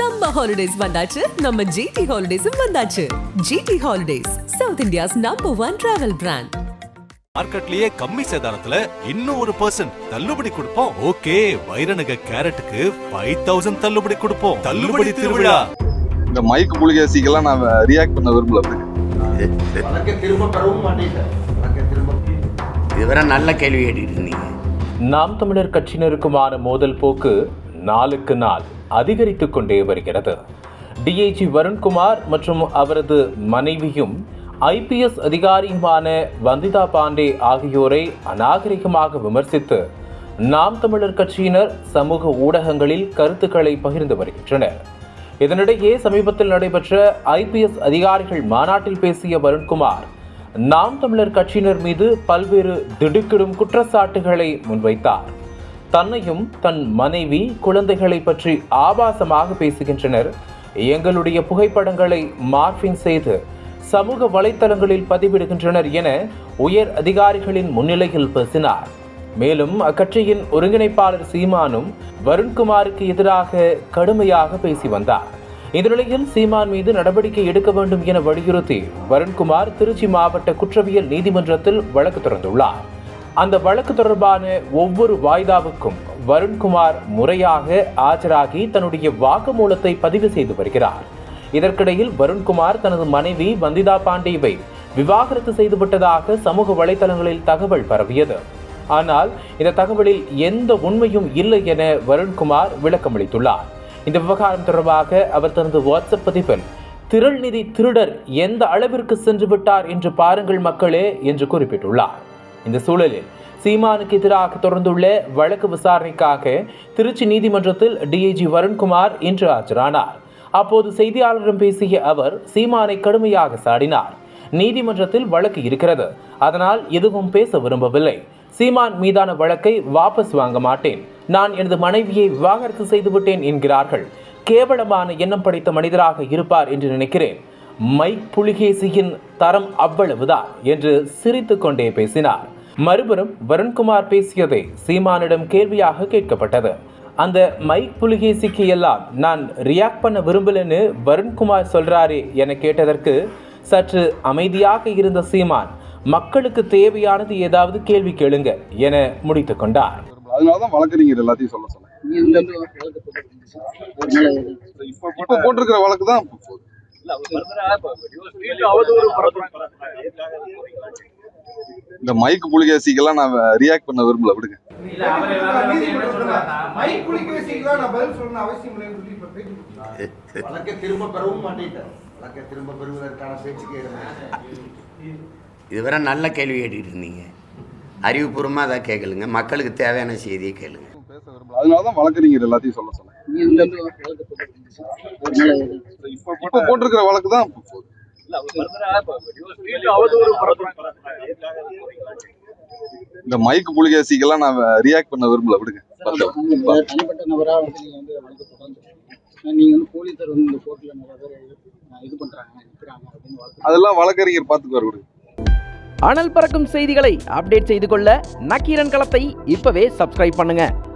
Summer holidays வந்தாச்சு. நம்ம GT ஹாலிடேஸும் வந்தாச்சு. GT Holidays South India's number one travel brand மார்க்கெட்லயே கம்மி சேதாரத்துல இன்னும் ஒரு பர்சன்ட் தள்ளுபடி கொடுப்போம். ஓகே வைரநக கேரட்டுக்கு ஃபைவ் தௌசண்ட் தள்ளுபடி கொடுப்போம். தள்ளுபடி திருவிழா. இந்த மைக் புலிகேசிக்கெல்லாம் நான் ரியாக்ட் பண்ண விரும்பல. திரும்ப பெறவும் மாட்டேன் இதுவரை நல்ல கேள்வி கேட்டுட்டு இருந்தீங்க. நாம் தமிழர் கட்சியினருக்குமான மோதல் போக்கு நாளுக்கு நாள். அதிகரித்துக் கொண்டே வருகிறது டிஐஜி வருண்குமார் மற்றும் அவரது மனைவியும் ஐபிஎஸ் அதிகாரியுமான வந்திதா பாண்டே ஆகியோரை அநாகரிகமாக விமர்சித்து நாம் தமிழர் கட்சியினர் சமூக ஊடகங்களில் கருத்துக்களை பகிர்ந்து வருகின்றனர். இதனிடையே சமீபத்தில் நடைபெற்ற ஐபிஎஸ் அதிகாரிகள் மாநாட்டில் பேசிய வருண்குமார் நாம் தமிழர் கட்சியினர் மீது பல்வேறு திடுக்கிடும் குற்றச்சாட்டுகளை முன்வைத்தார். தன்னையும் தன் மனைவி குழந்தைகளை பற்றி ஆபாசமாக பேசுகின்றனர். எங்களுடைய புகைப்படங்களை மார்பிங் செய்து சமூக வலைத்தளங்களில் பதிவிடுகின்றனர் என உயர் அதிகாரிகளின் முன்னிலையில் பேசினார். மேலும் அக்கட்சியின் ஒருங்கிணைப்பாளர் சீமானும் வருண்குமாருக்கு எதிராக கடுமையாக பேசி வந்தார். இந்த நிலையில் சீமான் மீது நடவடிக்கை எடுக்க வேண்டும் என வலியுறுத்தி வருண்குமார் திருச்சி மாவட்ட குற்றவியல் நீதிமன்றத்தில் வழக்கு தொடர்ந்துள்ளார். அந்த வழக்கு தொடர்பான ஒவ்வொரு வாய்தாவுக்கும் வருண்குமார் முறையாக ஆஜராகி தன்னுடைய வாக்குமூலத்தை பதிவு செய்து வருகிறார். இதற்கிடையில் வருண்குமார் தனது மனைவி வந்திதா பாண்டேவை விவாகரத்து செய்துவிட்டதாக சமூக வலைதளங்களில் தகவல் பரவியது. ஆனால் இந்த தகவலில் எந்த உண்மையும் இல்லை என வருண்குமார் விளக்கமளித்துள்ளார் இந்த விவகாரம் தொடர்பாக அவர் தனது வாட்ஸ்அப் பதிவில் திரள்நிதி திருடர் எந்த அளவிற்கு சென்று விட்டார் என்று பாருங்கள் மக்களே என்று குறிப்பிட்டுள்ளார். இந்த சூழலில். சீமானுக்கு எதிராக தொடர்ந்துள்ள வழக்கு விசாரணைக்காக திருச்சி நீதிமன்றத்தில் டிஐஜி வருண்குமார் இன்று ஆஜரானார். அப்போது செய்தியாளரிடம் பேசிய அவர் சீமானை கடுமையாக சாடினார். நீதிமன்றத்தில் வழக்கு இருக்கிறது. அதனால் எதுவும் பேச விரும்பவில்லை. சீமான் மீதான வழக்கை வாபஸ் வாங்க மாட்டேன். நான் எனது மனைவியை விவாகரத்து செய்துவிட்டேன் என்கிறார்கள். கேவலமான எண்ணம் படைத்த மனிதராக இருப்பார் என்று நினைக்கிறேன். மைக் புலிகேசியின் தரம் அவ்வளவுதான் என்று சிரித்துக் கொண்டே பேசினார். மறுபுறம் வருண்குமார் பேசியதை சீமானிடம் கேள்வியாக கேட்கப்பட்டது. அந்த மைக் புலிகேசிக்கு எல்லாம் நான் ரியாக்ட் பண்ண விரும்பலன்னு வருண்குமார் சொல்றாரே என கேட்டதற்கு சற்று அமைதியாக இருந்த சீமான் மக்களுக்கு தேவையானது ஏதாவது கேள்வி கேளுங்க என முடித்துக் கொண்டார். அதனாலதான் வழக்கறிஞர் எல்லாத்தையும் சொல்ல சொன்னேன். இப்ப போட்டிருக்கிற வழக்கு தான். இந்த மைக் புலிகேசிக்கெல்லாம் நான் ரியாக்ட் பண்ண விரும்பல விடுங்க. வழக்கை வழக்கை இதுவரை நல்ல கேள்வி கேட்டுட்டு இருந்தீங்க. அறிவுபூர்வமாக அதை கேட்கலுங்க மக்களுக்கு தேவையான செய்தியை கேளுங்க. பேச விரும்பல. அதனாலதான் வழக்கறிஞர் எல்லாத்தையும் சொல்ல சொன்னேன். இப்ப போட்டிருக்கிற வழக்கு தான். இந்த மைக் புலிகேசிக்கெல்லாம் நான் ரியாக்ட் பண்ண விரும்பல விடுங்க. தனிப்பட்ட நபரா நீங்க வந்து வந்து இந்த கோர்ட்ல இது- பண்றாங்க அதெல்லாம் வழக்கறிஞர் பாத்துக்குவார் விடுங்க. அனல் பறக்கும் செய்திகளை அப்டேட் செய்து கொள்ள நக்கீரன் களத்தை இப்பவே சப்ஸ்கிரைப் பண்ணுங்க.